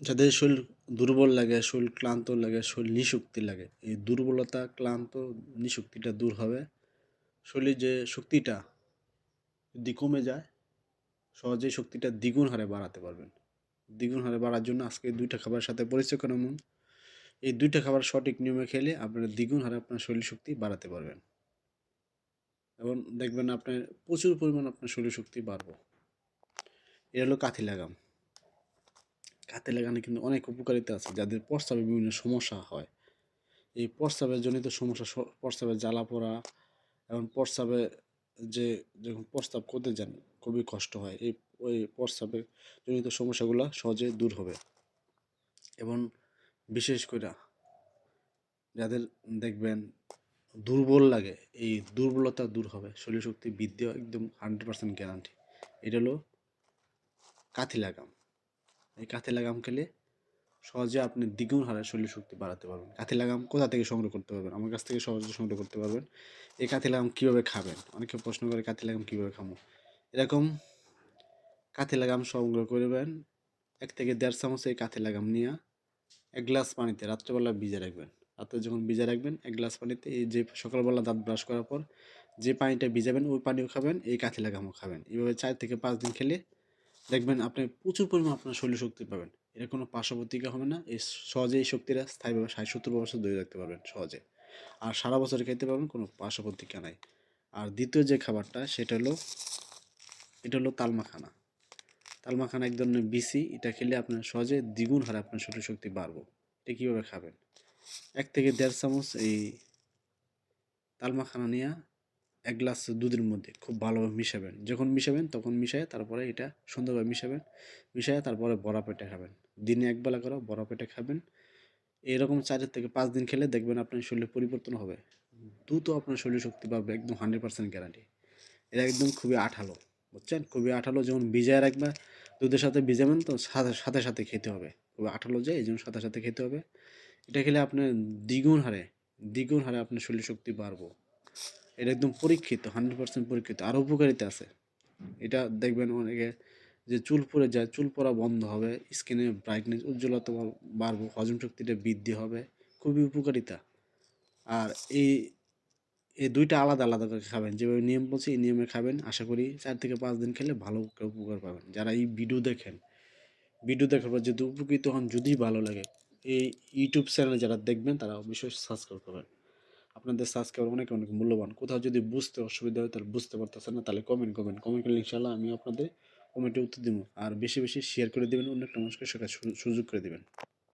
যাদের শরীর দুর্বল লাগে, শরীর ক্লান্ত লাগে, শরীর নিশক্তি লাগে, এই দুর্বলতা, ক্লান্ত নিশক্তিটা দূর হবে। শরীরের যে শক্তিটা যদি কমে যায়, সহজেই শক্তিটা দ্বিগুণ হারে বাড়াতে পারবেন। দ্বিগুণ হারে বাড়ার জন্য আজকে দুইটা খাবারের সাথে পরিচয় করাম এই দুইটা খাবার সঠিক নিয়মে খেলে আপনারা দ্বিগুণ হারে আপনার শরীর শক্তি বাড়াতে পারবেন। এবং দেখবেন আপনার প্রচুর পরিমাণ আপনার শরীর শক্তি বাড়বো। এটা হলো কাথি লাগাম। কাথি লাগানো কিন্তু অনেক উপকারিতা আছে, যাদের প্রস্রাবে বিভিন্ন সমস্যা হয়। এই প্রস্রাবের জনিত সমস্যা প্রস্রাবে জ্বালা পোড়া এবং প্রস্রাবে যে, যখন প্রস্রাব করতে যান, খুবই কষ্ট হয়। এই, ওই প্রস্রাবের জনিত সমস্যাগুলো সহজে দূর হবে। এবং বিশেষ করে যাদের দেখবেন দুর্বল লাগে, এই দুর্বলতা দূর হবে শরীর শক্তি বৃদ্ধি একদম হান্ড্রেড পার্সেন্ট গ্যারান্টি এটা হলো কাথি লাগাম। এই কাথি লাগাম খেলে সহজে আপনি দ্বিগুণ হারে শরীর শক্তি বাড়াতে পারবেন। কাথি লাগাম কোথা থেকে সংগ্রহ করতে পারবেন? আমার কাছ থেকে সহজে সংগ্রহ করতে পারবেন। এই কাথি লাগাম কীভাবে খাবেন? অনেকে প্রশ্ন করে কাথি লাগাম কীভাবে খাব? এরকম কাথি লাগাম সংগ্রহ করবেন, এক থেকে দেড় চামচ এই কাথি লাগাম নিয়ে এক গ্লাস পানিতে রাত্রেবেলা ভিজে রাখবেন। রাত্রে যখন ভিজে রাখবেন, এক গ্লাস পানিতে এই যে সকালবেলা দাঁত ব্রাশ করার পর যে পানিটা ভিজাবেন, ওই পানিও খাবেন, এই কাথি লাগামও খাবেন। এইভাবে চার থেকে পাঁচ দিন খেলে দেখবেন আপনি প্রচুর পরিমাণ আপনার শরীর শক্তি পাবেন। এর কোনো পার্শ্ব প্রতিক্রিয়া হবে না। এই সহজে এই শক্তিটা স্থায়ীভাবে ষাট সত্তর বছর ধরে রাখতে পারবেন সহজে। আর সারা বছর খেতে পারবেন কোনো পার্শ্ব প্রতিক্রিয়া নাই। আর দ্বিতীয় যে খাবারটা, সেটা হলো, এটা হলো তালমাখানা। তালমাখানা এক ধরনের বিসি এটা খেলে আপনার সহজে দ্বিগুণ হারে আপনার শরীর শক্তি বাড়বো। এটা কীভাবে খাবেন? এক থেকে দেড় চামচ এই তালমাখানা নিয়ে এক গ্লাস দুধের মধ্যে খুব ভালোভাবে মিশাবেন। যখন মিশাবেন তখন মিশায় তারপরে এটা সুন্দরভাবে মিশাবেন। মিশায় তারপরে বড়া পেটে খাবেন। দিনে একবেলা করে বড়া পেটে খাবেন। এরকম চার থেকে পাঁচ দিন খেলে দেখবেন আপনার শরীরে পরিবর্তন হবে। দ্রুত আপনার শরীর শক্তি পাবে একদম হান্ড্রেড পার্সেন্ট গ্যারান্টি এটা একদম খুবই আঠালো, বুঝছেন? খুবই আঠালো যেমন ভিজায় রাখবে, দুধের সাথে ভিজাবেন তো সাথে সাথে সাথে খেতে হবে। খুবই আঠালো যায় এই জন্য সাথে সাথে খেতে হবে। এটা খেলে আপনার দ্বিগুণ হারে দ্বিগুণ হারে আপনার শরীর শক্তি বাড়বো। এটা একদম পরীক্ষিত হান্ড্রেড পার্সেন্ট পরীক্ষিত আরও উপকারিতা আছে। এটা দেখবেন অনেকে যে চুল পড়ে যায়, চুল পড়া বন্ধ হবে স্কিনে ব্রাইটনেস উজ্জ্বলতা বাড়বো, হজম শক্তিটা বৃদ্ধি হবে, খুবই উপকারিতা। আর এই এই দুইটা আলাদা আলাদা করে খাবেন, যেভাবে নিয়ম বলছি এই নিয়মে খাবেন, আশা করি চার থেকে পাঁচ দিন খেলে ভালো উপকার পাবেন। যারা এই ভিডিও দেখেন ভিডিও দেখার পর যদি উপকৃত হন, যদি ভালো লাগে, এই ইউটিউব চ্যানেলে যারা দেখবেন, তারা অবশ্যই সাবস্ক্রাইব করবেন। আপনাদের সাবস্ক্রাইব অনেক অনেক মূল্যবান। কোথাও যদি বুঝতে অসুবিধা হয়, তাহলে বুঝতে পারতেছেন না, তাহলে কমেন্ট কমেন্ট কমেন্ট করলে ইনশাল্লাহ আমি আপনাদের কমেন্টে উত্তর দিব। আর বেশি বেশি শেয়ার করে দেবেন, অন্য একটা মানুষকে সেটা সুযোগ করে দেবেন।